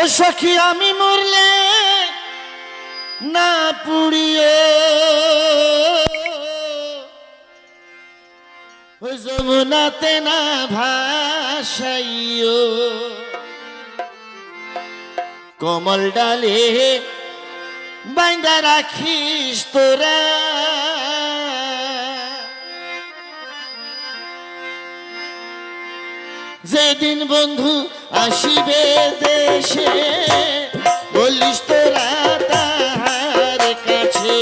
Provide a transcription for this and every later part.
ও সখী, আমি মরলে না পুড়িয়ে। ও যমুনাতে না ভাসাইও। কমল ডালে বাইন্দা রাখিস তোরা। যেদিন বন্ধু আসিবে দেশে বলিস তোরা তাহার কাছে।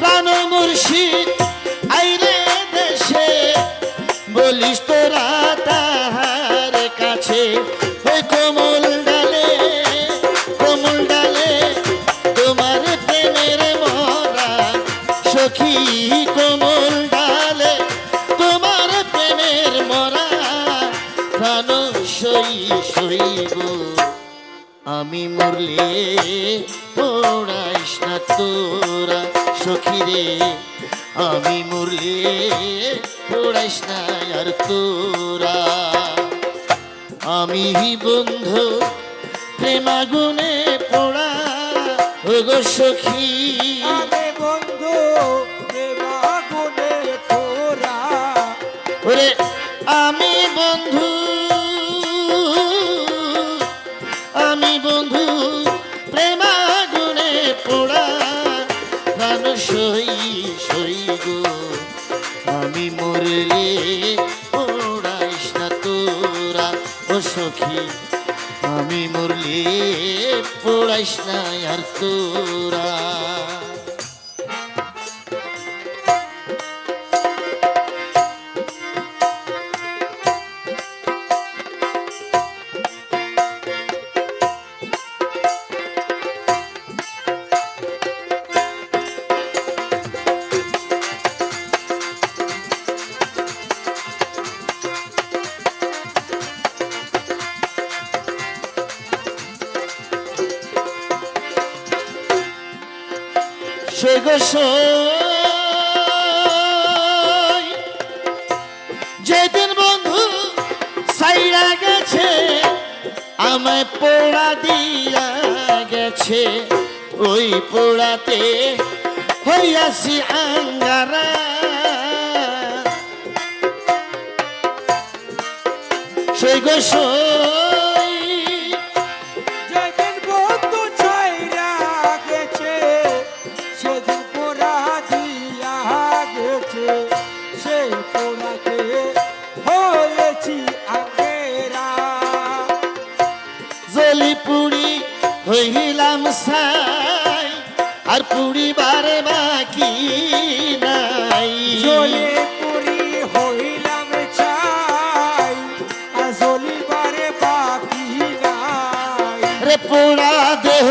প্রাণ মুর্শিদ আইলে দেশে বলিস তোরা তাহার সখী কোমল ডালে তোমার প্রেমের মরা প্রাণ সই সইব আমি মরলে পড়াইস না তোরা সখীরে আমি মরলে পড়াইস না আর তোরা। আমি বন্ধু প্রেমাগুনে পড়া, ওগো সখী। আমি বন্ধু আমি বন্ধু প্রেমাগুনে পোড়া প্রাণ সই সই গো। আমি মরলে পোড়াইস না তোরা ও সখী। আমি মরলে পোড়াইস না আর তোরা। সে গো সই, যেদিন বন্ধু সাইরা গেছে আমায় পোড়া দিয়া গেছে ওই পোড়াতে হইয়াছি আঙ্গারা। সে গো হইলাম সাই আর পুড়িবারে বাকি নাই। জলে পুরি হইলাম চাই আর জলিবারে বাকি নাই। রে পোড়া দেহ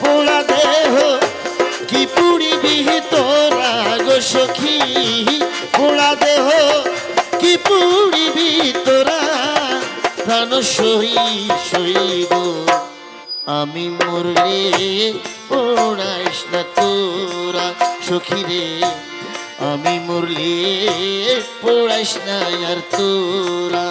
পোড়া দেহ কি পুড়িবি তোরা গো সখী? পোড়া দেহ কি পুড়িবি তোরা? প্রাণ সই সইব আমি মরলে পোড়াইস না তোরা সখী রে আমি মরলে পড়াইস না আর তোরা।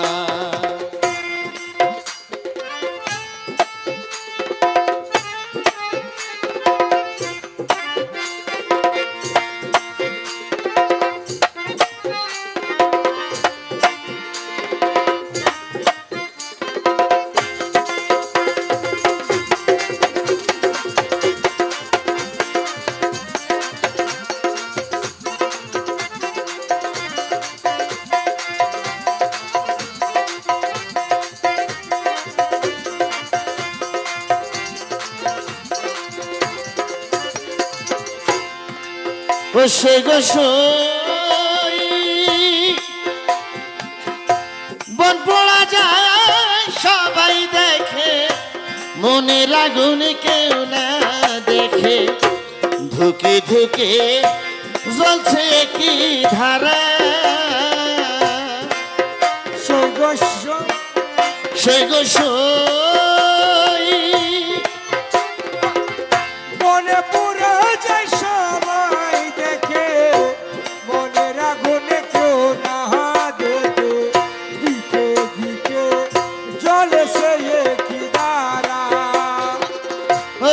বসে গোসই বন পড়া যায় সবাই দেখে। মনের আগুন কেউ না দেখে। ধুকে ধুকে জ্বলছে কি ধারা। সে গোসই মনে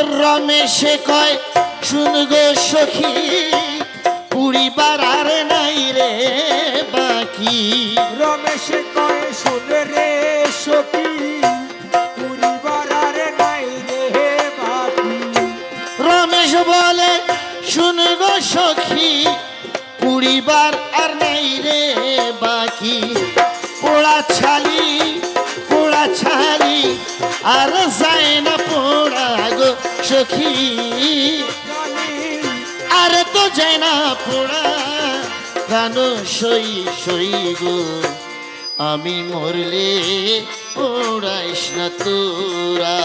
রমেশে কয় শুন গো সখী পুরিবার আর নাই রে বাকি। রমেশ কয় শুনে রে সখী আর নাই রে বাকি। রমেশ বলে শুন গো সখী পুরিবার আর নাই রে বাকি। পোড়া ছালি ছালি আর যায় না পোড়া গো সখী। আর তো যায় না পোড়া প্রাণ সই সই গো। আমি মরলে পোড়াইস না তোরা।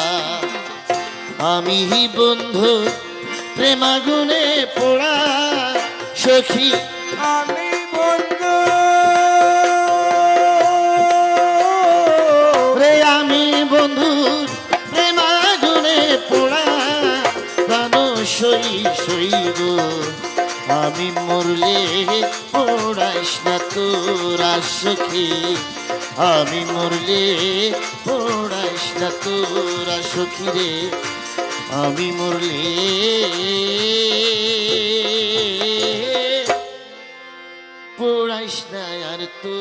আমি বন্ধু প্রেমাগুনে পোড়া সখী। আমি সই সই গো। আমি মরলে পোড়াইস না তোরা সখী। আমি মরলে পোড়াইস না তোরা সখী রে। আমি মরলে পোড়াইস না আর তো